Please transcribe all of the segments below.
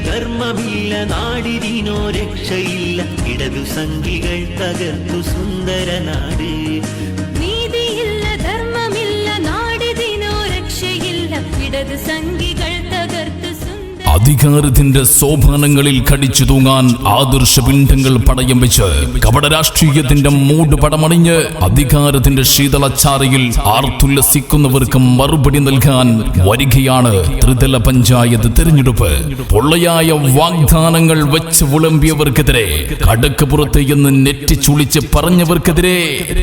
ധർമ്മമില്ല നാടിനോ രക്ഷയില്ല. ഇടതു സംഖികൾ തകർത്തു സുന്ദര നാട്. നീതിയില്ല ധർമ്മമില്ല നാടിനോ രക്ഷയില്ല. ഇടതു സംഗികൾ തകർത്ത് അധികാരത്തിന്റെ സോപാനങ്ങളിൽ കടിച്ചു തൂങ്ങാൻ ആദർശ പിണ്ഡങ്ങൾ പടയം വെച്ച് കപട രാഷ്ട്രീയത്തിന്റെ മൂട് പടമണിഞ്ഞ് അധികാരത്തിന്റെ ശീതളച്ചാറയിൽ ആർത്തുല്ലസിക്കുന്നവർക്ക് മറുപടി നൽകാൻ വരികയാണ് ത്രിതല പഞ്ചായത്ത് തെരഞ്ഞെടുപ്പ്. പൊള്ളയായ വാഗ്ദാനങ്ങൾ വെച്ച് വിളമ്പിയവർക്കെതിരെ കടക്ക് പുറത്ത് എന്ന് നെറ്റിച്ചുളിച്ച് പറഞ്ഞവർക്കെതിരെ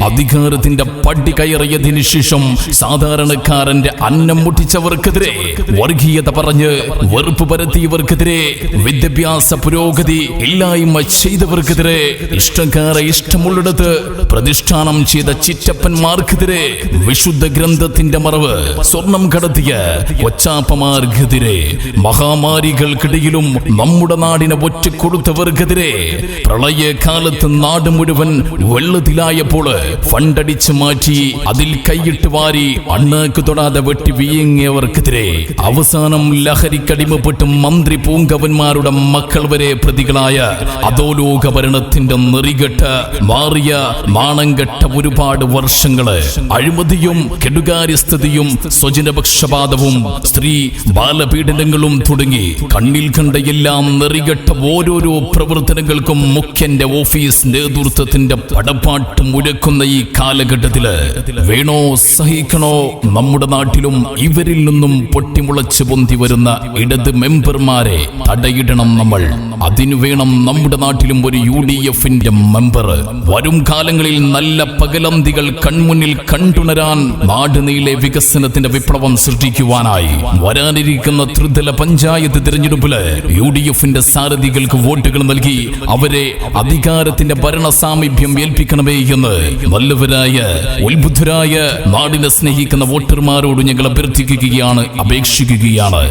അധികാരത്തിന്റെ പടി കയറിയതിനു ശേഷം സാധാരണക്കാരന്റെ അന്നം മുട്ടിച്ചവർക്കെതിരെ വർഗീയത പറഞ്ഞ് വെറുപ്പ് പരത്തിയവർക്കെതിരെ വിദ്യാഭ്യാസ പുരോഗതി ഇല്ലായ്മ ചെയ്തവർക്കെതിരെ ഇഷ്ടക്കാരെ ഇഷ്ടമുള്ളിടത്ത് പ്രതിഷ്ഠാനം ചെയ്ത ചിറ്റപ്പന്മാർക്കെതിരെ വിശുദ്ധ ഗ്രന്ഥത്തിന്റെ മറവ് സ്വർണം കടത്തിയ കൊച്ചാപ്പമാർക്കെതിരെ മഹാമാരികൾക്കിടയിലും നമ്മുടെ നാടിനെ ഒറ്റക്കൊടുത്തവർക്കെതിരെ പ്രളയകാലത്ത് നാട് മുഴുവൻ വെള്ളത്തിലായപ്പോൾ ഫണ്ടടിച്ചു മാറ്റി അതിൽ കൈയിട്ട് വാരി അണ്ണാക്ക് തൊടാതെ വെട്ടി വീങ്ങിയവർക്കെതിരെ അവസാനം ലഹരിക്കടിമപ്പെട്ട് മന്ത്രി പൂങ്കവന്മാരുടെ മക്കൾ വരെ പ്രതികളായ അധോലോക ഭരണത്തിന്റെ നെറികെട്ട് മാറിയ മാണങ്കട്ട ഒരുപാട് വർഷങ്ങൾ അഴിമതിയും കെടുകാര്യസ്ഥിതിയും സ്വജനപക്ഷപാതവും സ്ത്രീ ബാലപീഡനങ്ങളും തുടങ്ങി കണ്ണിൽ കണ്ട എല്ലാം നെറികെട്ട ഓരോരോ പ്രവർത്തനങ്ങൾക്കും മുഖ്യന്റെ ഓഫീസ് നേതൃത്വത്തിന്റെ പടപ്പാട്ട് മുഴക്കുന്ന ഈ കാലഘട്ടത്തിൽ വേണോ സഹിക്കണോ നമ്മുടെ നാട്ടിലും ഇവരിൽ നിന്നും പൊട്ടിമുളച്ചു പൊന്തി വരുന്ന ഇടത് മെമ്പർമാരെ തടയിടണം നമ്മൾ. അതിനു വേണം നമ്മുടെ നാട്ടിലും ഒരു യു ഡി എഫിന്റെ മെമ്പർ. വരും കാലങ്ങളിൽ നല്ല പകലന്തികൾ കൺമുന്നിൽ കണ്ടുണരാൻ നാടുനീളെ വികസനത്തിന്റെ വിപ്ലവം സൃഷ്ടിക്കുവാനായി വരാനിരിക്കുന്ന ത്രിതല പഞ്ചായത്ത് തിരഞ്ഞെടുപ്പിൽ യു ഡി എഫിന്റെ സാരഥികൾക്ക് വോട്ടുകൾ നൽകി അവരെ അധികാരത്തിന്റെ ഭരണ സാമീപ്യം ഏൽപ്പിക്കണമേ എന്ന് നല്ലവരായ ഉത്ബുദ്ധരായ നാടിനെ സ്നേഹിക്കുന്ന വോട്ടർമാരോട് ഞങ്ങൾ അഭ്യർത്ഥിക്കുകയാണ് അപേക്ഷിക്കുകയാണ്.